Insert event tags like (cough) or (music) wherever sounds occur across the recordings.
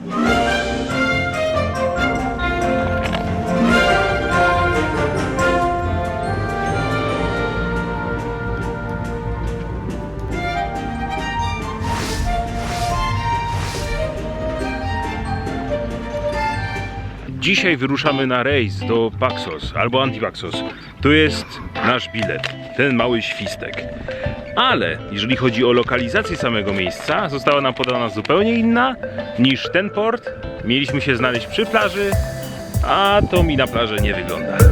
Dzisiaj wyruszamy na rejs do Paxos albo Antipaxos. To jest nasz bilet, ten mały świstek. Ale jeżeli chodzi o lokalizację samego miejsca, została nam podana zupełnie inna niż ten port. Mieliśmy się znaleźć przy plaży, a to mi na plaży nie wygląda. (laughs)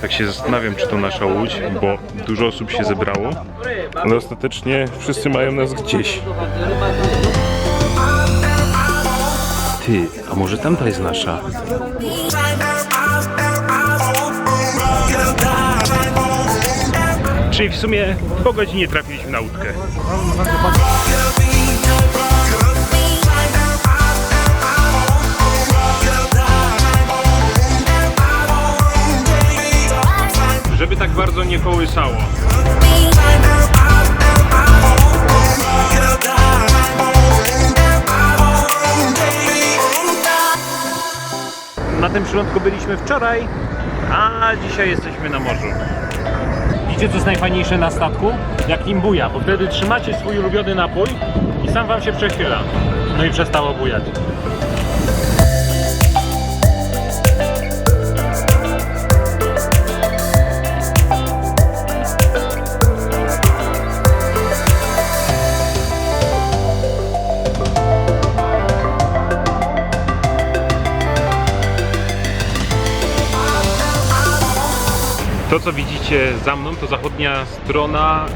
Tak się zastanawiam, czy to nasza łódź, bo dużo osób się zebrało, ale ostatecznie wszyscy mają nas gdzieś. Ty, a może tamta jest nasza? Czyli w sumie po godzinie trafiliśmy na łódkę. Żeby tak bardzo nie kołysało. Tym przylądku byliśmy wczoraj, a dzisiaj jesteśmy na morzu. Widzicie co jest najfajniejsze na statku? Jak imbuja, bo wtedy trzymacie swój ulubiony napój i sam wam się przechyla. No i przestało bujać. To, co widzicie za mną, to zachodnia strona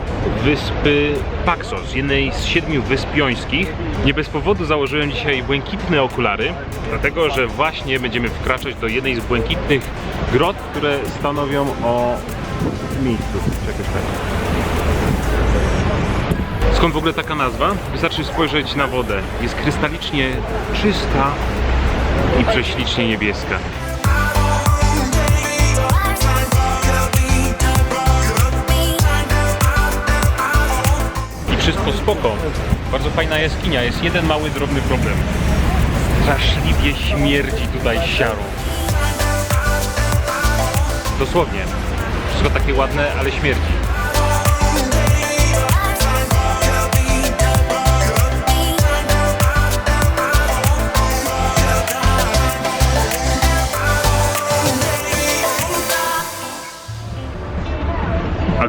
wyspy Paxos, jednej z siedmiu wysp jońskich. Nie bez powodu założyłem dzisiaj błękitne okulary, dlatego że właśnie będziemy wkraczać do jednej z błękitnych grot, które stanowią o miejscu. Skąd w ogóle taka nazwa? Wystarczy spojrzeć na wodę. Jest krystalicznie czysta i prześlicznie niebieska. Wszystko spoko. Bardzo fajna jaskinia. Jest jeden mały, drobny problem. Straszliwie śmierdzi tutaj siarą. Dosłownie. Wszystko takie ładne, ale śmierdzi.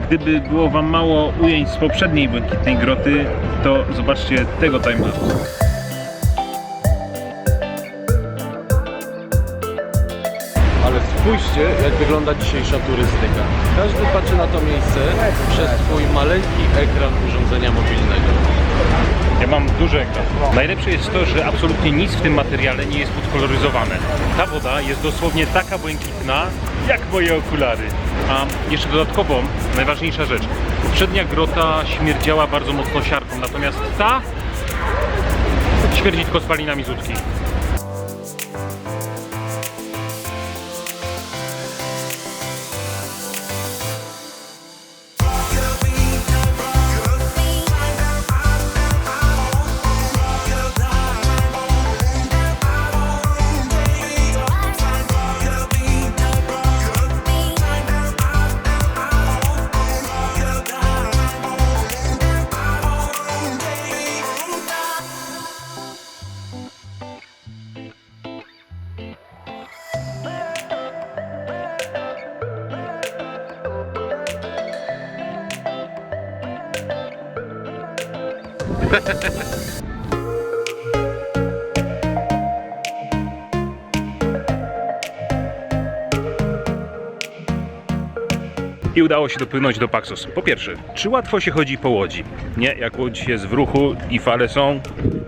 Gdyby było Wam mało ujęć z poprzedniej błękitnej groty, to zobaczcie tego timelapse. Ale spójrzcie, jak wygląda dzisiejsza turystyka. Każdy patrzy na to miejsce przez swój maleńki ekran urządzenia duży ekran. Najlepsze jest to, że absolutnie nic w tym materiale nie jest podkoloryzowane. Ta woda jest dosłownie taka błękitna, jak moje okulary. A jeszcze dodatkowo, najważniejsza rzecz. Poprzednia grota śmierdziała bardzo mocno siarką, natomiast ta śmierdzi tylko spalinami z łódki. I udało się dopłynąć do Paxos. Po pierwsze, czy łatwo się chodzi po łodzi? Nie, jak łódź jest w ruchu i fale są,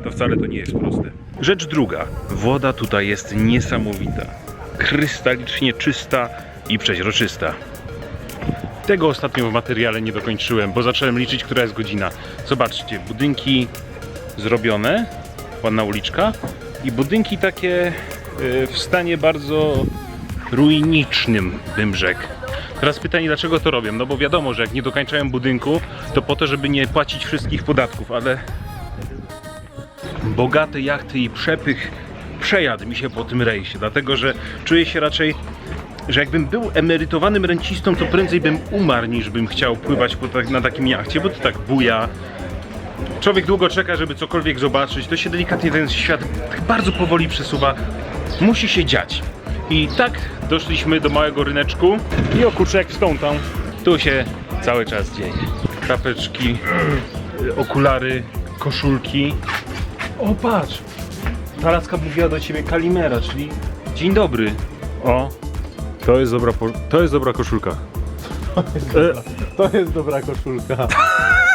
to wcale to nie jest proste. Rzecz druga, woda tutaj jest niesamowita. Krystalicznie czysta i przeźroczysta. Tego ostatnio w materiale nie dokończyłem, bo zacząłem liczyć, która jest godzina. Zobaczcie, budynki zrobione, ładna uliczka i budynki takie e, w stanie bardzo ruinicznym, bym rzekł. Teraz pytanie, dlaczego to robią? No bo wiadomo, że jak nie dokańczają budynku, to po to, żeby nie płacić wszystkich podatków, ale bogate jachty i przepych przejadł mi się po tym rejsie, dlatego że czuję się raczej, że jakbym był emerytowanym rencistą, to prędzej bym umarł, niż bym chciał pływać tak, na takim jachcie, bo to tak buja. Człowiek długo czeka, żeby cokolwiek zobaczyć, to się delikatnie ten świat tak bardzo powoli przesuwa. Musi się dziać. I tak doszliśmy do małego ryneczku i o kurczę jak w Stone Town, tu się cały czas dzieje. Czapeczki, okulary, koszulki. O patrz! Ta mówiła do ciebie Kalimera, czyli dzień dobry. O, to jest dobra, po- to jest dobra koszulka. To jest dobra koszulka.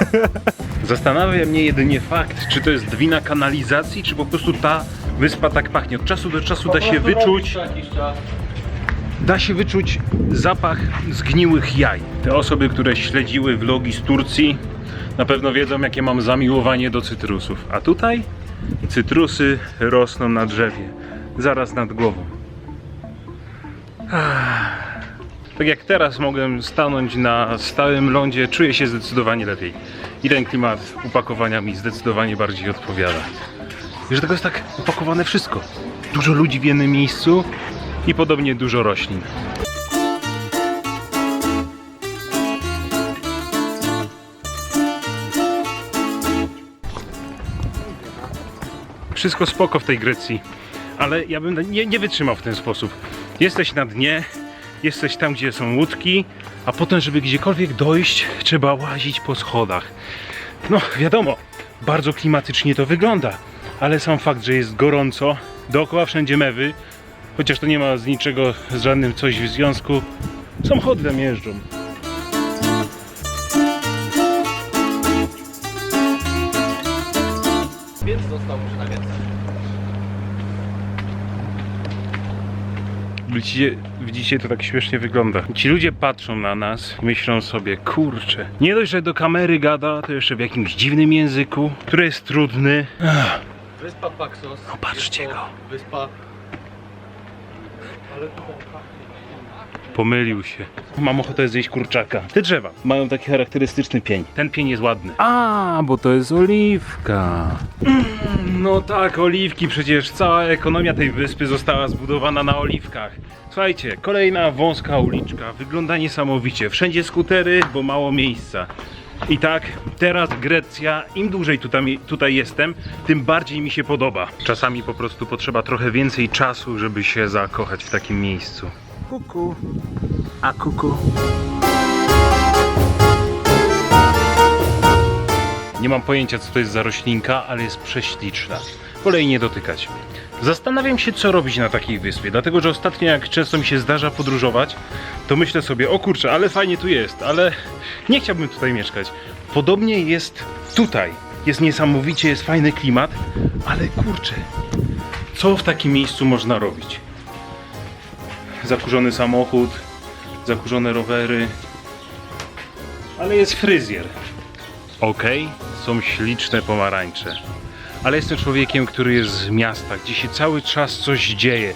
(laughs) Zastanawia mnie jedynie fakt, czy to jest wina kanalizacji, czy po prostu ta wyspa tak pachnie. Od czasu do czasu da się wyczuć, da się wyczuć zapach zgniłych jaj. Te osoby, które śledziły vlogi z Turcji, na pewno wiedzą, jakie mam zamiłowanie do cytrusów. A tutaj cytrusy rosną na drzewie, zaraz nad głową. Tak jak teraz mogłem stanąć na stałym lądzie, czuję się zdecydowanie lepiej. I ten klimat upakowania mi zdecydowanie bardziej odpowiada. I tego jest tak upakowane wszystko. Dużo ludzi w jednym miejscu i podobnie dużo roślin. Wszystko spoko w tej Grecji, ale ja bym nie, nie wytrzymał w ten sposób. Jesteś na dnie, jesteś tam, gdzie są łódki, a potem, żeby gdziekolwiek dojść, trzeba łazić po schodach. No, wiadomo, bardzo klimatycznie to wygląda, ale sam fakt, że jest gorąco, dookoła wszędzie mewy, chociaż to nie ma z niczego, z żadnym coś w związku, samochody tam jeżdżą. Więc został już na więcej. Widzicie, widzicie, to tak śmiesznie wygląda. Ci ludzie patrzą na nas, myślą sobie, kurczę, nie dość, że do kamery gada, to jeszcze w jakimś dziwnym języku, który jest trudny. Ach, Wyspa Paxos. To go. Wyspa... Ale tutaj Pomylił się. Mam ochotę zjeść kurczaka. Te drzewa mają taki charakterystyczny pień. Ten pień jest ładny. A, bo to jest oliwka. Mm, no tak, oliwki. Przecież cała ekonomia tej wyspy została zbudowana na oliwkach. Słuchajcie, kolejna wąska uliczka. Wygląda niesamowicie. Wszędzie skutery, bo mało miejsca. I tak, teraz Grecja, im dłużej tutaj, tutaj jestem, tym bardziej mi się podoba. Czasami po prostu potrzeba trochę więcej czasu, żeby się zakochać w takim miejscu. Kuku. A kuku. Nie mam pojęcia, co to jest za roślinka, ale jest prześliczna. Wolę jej nie dotykać. Zastanawiam się, co robić na takiej wyspie, dlatego że ostatnio, jak często mi się zdarza podróżować, to myślę sobie, o kurczę, ale fajnie tu jest, ale nie chciałbym tutaj mieszkać. Podobnie jest tutaj. Jest niesamowicie, jest fajny klimat, ale kurczę, co w takim miejscu można robić? Zakurzony samochód, zakurzone rowery, ale jest fryzjer. Okej, są śliczne pomarańcze, ale jestem człowiekiem, który jest z miasta, gdzie się cały czas coś dzieje.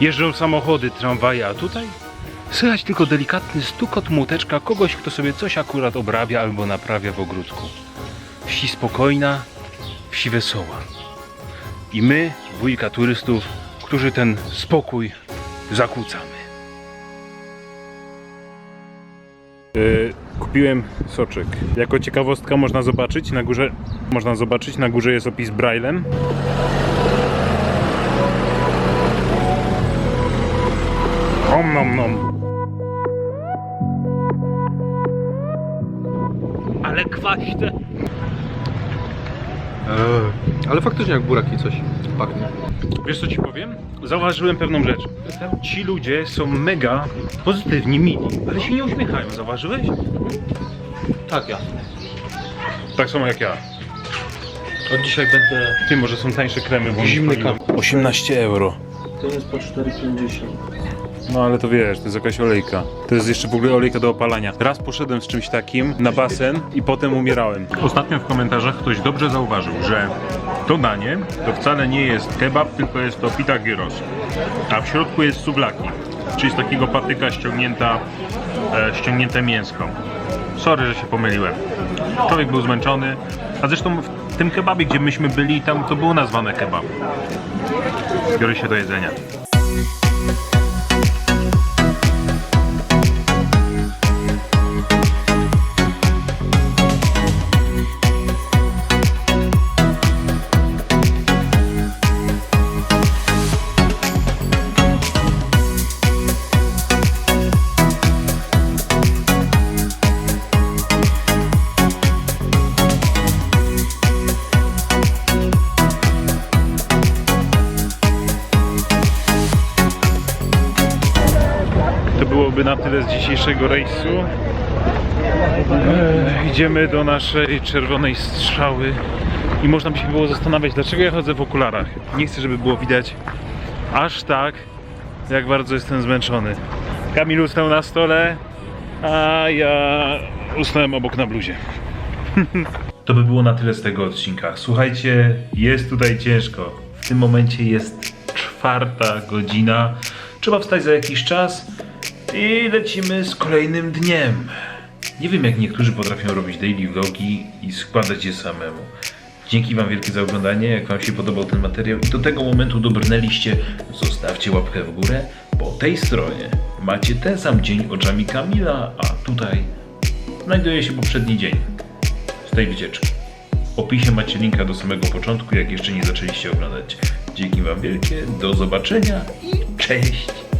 Jeżdżą samochody, tramwaje, a tutaj słychać tylko delikatny stukot młoteczka kogoś, kto sobie coś akurat obrabia albo naprawia w ogródku. Wsi spokojna, wsi wesoła. I my, dwójka turystów, którzy ten spokój zakłócamy. kupiłem soczek. Jako ciekawostka można zobaczyć na górze można zobaczyć na górze jest opis braillem. Om nom nom. Ale kwaśne. Ale faktycznie jak buraki coś pachnie. Wiesz co ci powiem? Zauważyłem pewną rzecz. Ci ludzie są mega pozytywni, mili, ale się nie uśmiechają. Zauważyłeś? Tak ja. Tak samo jak ja. Od dzisiaj będę... Ty, może są tańsze kremy, bo Zimny mi 18 euro. To jest po 4,50. No ale to wiesz, to jest jakaś olejka. To jest jeszcze w ogóle olejka do opalania. Raz poszedłem z czymś takim na basen i potem umierałem. Ostatnio w komentarzach ktoś dobrze zauważył, że to danie to wcale nie jest kebab, tylko jest to pita gyros. A w środku jest sublaki. czyli z takiego patyka ściągnięta, e, ściągnięte mięsko. Sorry, że się pomyliłem. Człowiek był zmęczony, a zresztą w tym kebabie, gdzie myśmy byli, tam to było nazwane kebab. Biorę się do jedzenia. Byłoby na tyle z dzisiejszego rejsu. Eee, idziemy do naszej czerwonej strzały i można by się było zastanawiać, dlaczego ja chodzę w okularach. Nie chcę, żeby było widać aż tak, jak bardzo jestem zmęczony. Kamil usnął na stole, a ja usnąłem obok na bluzie. (laughs) To by było na tyle z tego odcinka. Słuchajcie, jest tutaj ciężko. W tym momencie jest czwarta godzina. Trzeba wstać za jakiś czas i lecimy z kolejnym dniem. Nie wiem, jak niektórzy potrafią robić daily vlogi i składać je samemu. Dzięki Wam wielkie za oglądanie. Jak Wam się podobał ten materiał i do tego momentu dobrnęliście, zostawcie łapkę w górę. Po tej stronie macie ten sam dzień oczami Kamila, a tutaj znajduje się poprzedni dzień z tej wycieczki. W opisie macie linka do samego początku, jak jeszcze nie zaczęliście oglądać. Dzięki Wam wielkie, do zobaczenia i cześć!